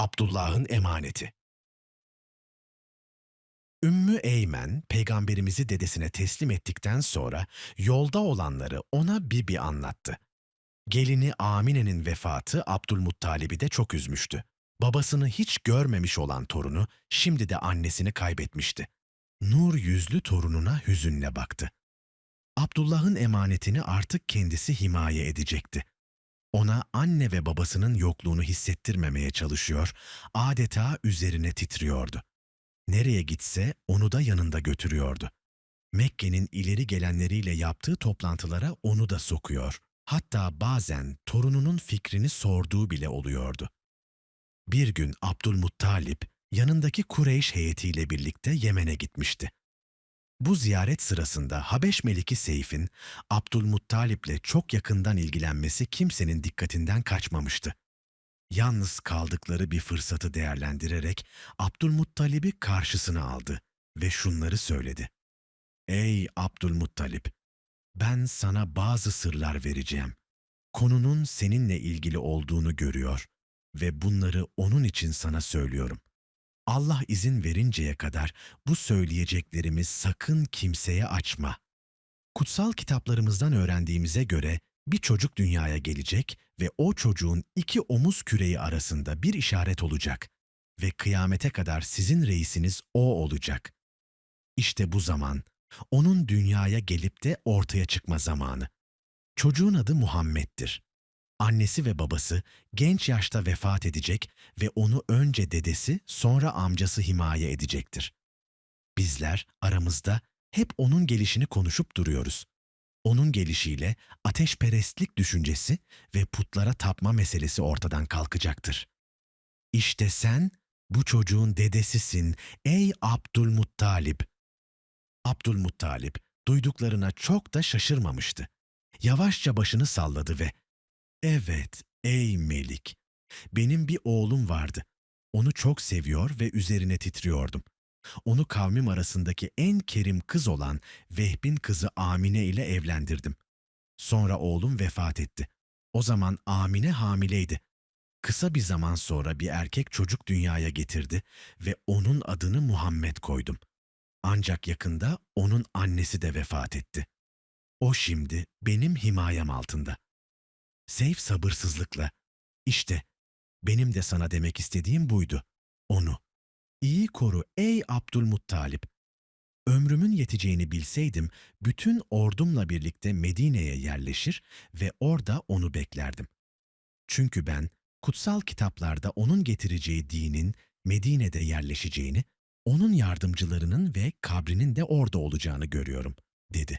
Abdullah'ın emaneti. Ümmü Eymen, peygamberimizi dedesine teslim ettikten sonra yolda olanları ona bir bir anlattı. Gelini Amine'nin vefatı Abdülmuttalib'i de çok üzmüştü. Babasını hiç görmemiş olan torunu şimdi de annesini kaybetmişti. Nur yüzlü torununa hüzünle baktı. Abdullah'ın emanetini artık kendisi himaye edecekti. Ona anne ve babasının yokluğunu hissettirmemeye çalışıyor, adeta üzerine titriyordu. Nereye gitse onu da yanında götürüyordu. Mekke'nin ileri gelenleriyle yaptığı toplantılara onu da sokuyor. Hatta bazen torununun fikrini sorduğu bile oluyordu. Bir gün Abdülmuttalip yanındaki Kureyş heyetiyle birlikte Yemen'e gitmişti. Bu ziyaret sırasında Habeş Meliki Seyf'in Abdülmuttalip'le çok yakından ilgilenmesi kimsenin dikkatinden kaçmamıştı. Yalnız kaldıkları bir fırsatı değerlendirerek Abdülmuttalip'i karşısına aldı ve şunları söyledi. Ey Abdülmuttalip! Ben sana bazı sırlar vereceğim. Konunun seninle ilgili olduğunu görüyor ve bunları onun için sana söylüyorum. Allah izin verinceye kadar bu söyleyeceklerimi sakın kimseye açma. Kutsal kitaplarımızdan öğrendiğimize göre bir çocuk dünyaya gelecek ve o çocuğun iki omuz küreği arasında bir işaret olacak ve kıyamete kadar sizin reisiniz o olacak. İşte bu zaman, onun dünyaya gelip de ortaya çıkma zamanı. Çocuğun adı Muhammed'dir. Annesi ve babası genç yaşta vefat edecek ve onu önce dedesi sonra amcası himaye edecektir. Bizler aramızda hep onun gelişini konuşup duruyoruz. Onun gelişiyle ateşperestlik düşüncesi ve putlara tapma meselesi ortadan kalkacaktır. İşte sen bu çocuğun dedesisin ey Abdülmuttalip. Abdülmuttalip duyduklarına çok da şaşırmamıştı. Yavaşça başını salladı ve Evet, ey Melik. Benim bir oğlum vardı. Onu çok seviyor ve üzerine titriyordum. Onu kavmim arasındaki en kerim kız olan Vehb'in kızı Amine ile evlendirdim. Sonra oğlum vefat etti. O zaman Amine hamileydi. Kısa bir zaman sonra bir erkek çocuk dünyaya getirdi ve onun adını Muhammed koydum. Ancak yakında onun annesi de vefat etti. O şimdi benim himayem altında.'' Seyf sabırsızlıkla, işte benim de sana demek istediğim buydu. Onu. İyi koru ey Abdülmuttalip. Ömrümün yeteceğini bilseydim, bütün ordumla birlikte Medine'ye yerleşir ve orada onu beklerdim. Çünkü ben kutsal kitaplarda onun getireceği dinin Medine'de yerleşeceğini, onun yardımcılarının ve kabrinin de orada olacağını görüyorum, dedi.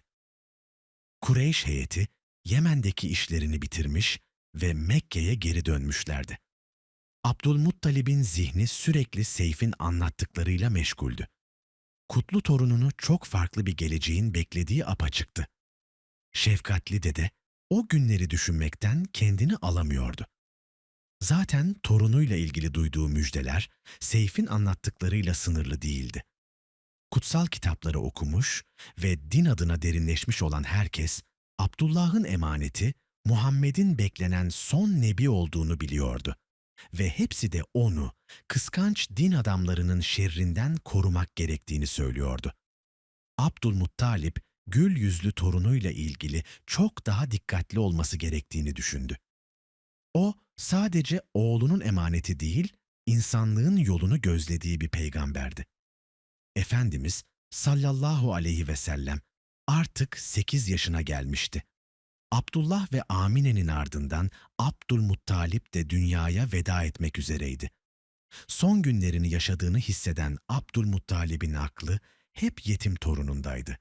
Kureyş heyeti Yemen'deki işlerini bitirmiş ve Mekke'ye geri dönmüşlerdi. Abdülmuttalib'in zihni sürekli Seyf'in anlattıklarıyla meşguldü. Kutlu torununu çok farklı bir geleceğin beklediği apaçıktı. Şefkatli dede o günleri düşünmekten kendini alamıyordu. Zaten torunuyla ilgili duyduğu müjdeler Seyf'in anlattıklarıyla sınırlı değildi. Kutsal kitapları okumuş ve din adına derinleşmiş olan herkes Abdullah'ın emaneti Muhammed'in beklenen son nebi olduğunu biliyordu ve hepsi de onu kıskanç din adamlarının şerrinden korumak gerektiğini söylüyordu. Abdülmuttalip gül yüzlü torunuyla ilgili çok daha dikkatli olması gerektiğini düşündü. O sadece oğlunun emaneti değil, insanlığın yolunu gözlediği bir peygamberdi. Efendimiz sallallahu aleyhi ve sellem artık 8 yaşına gelmişti. Abdullah ve Amine'nin ardından Abdülmuttalip de dünyaya veda etmek üzereydi. Son günlerini yaşadığını hisseden Abdülmuttalib'in aklı hep yetim torunundaydı.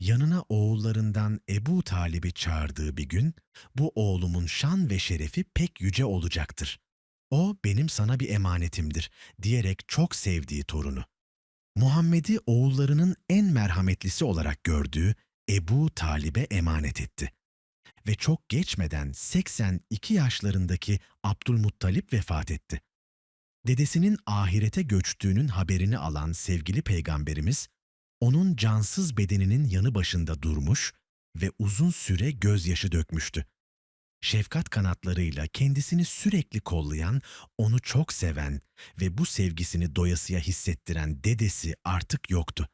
Yanına oğullarından Ebu Talib'i çağırdığı bir gün, bu oğlumun şan ve şerefi pek yüce olacaktır. O benim sana bir emanetimdir diyerek çok sevdiği torunu. Muhammed'i oğullarının en merhametlisi olarak gördüğü Ebu Talib'e emanet etti. Ve çok geçmeden 82 yaşlarındaki Abdülmuttalip vefat etti. Dedesinin ahirete göçtüğünün haberini alan sevgili peygamberimiz, onun cansız bedeninin yanı başında durmuş ve uzun süre gözyaşı dökmüştü. şefkat kanatlarıyla kendisini sürekli kollayan, onu çok seven ve bu sevgisini doyasıya hissettiren dedesi artık yoktu.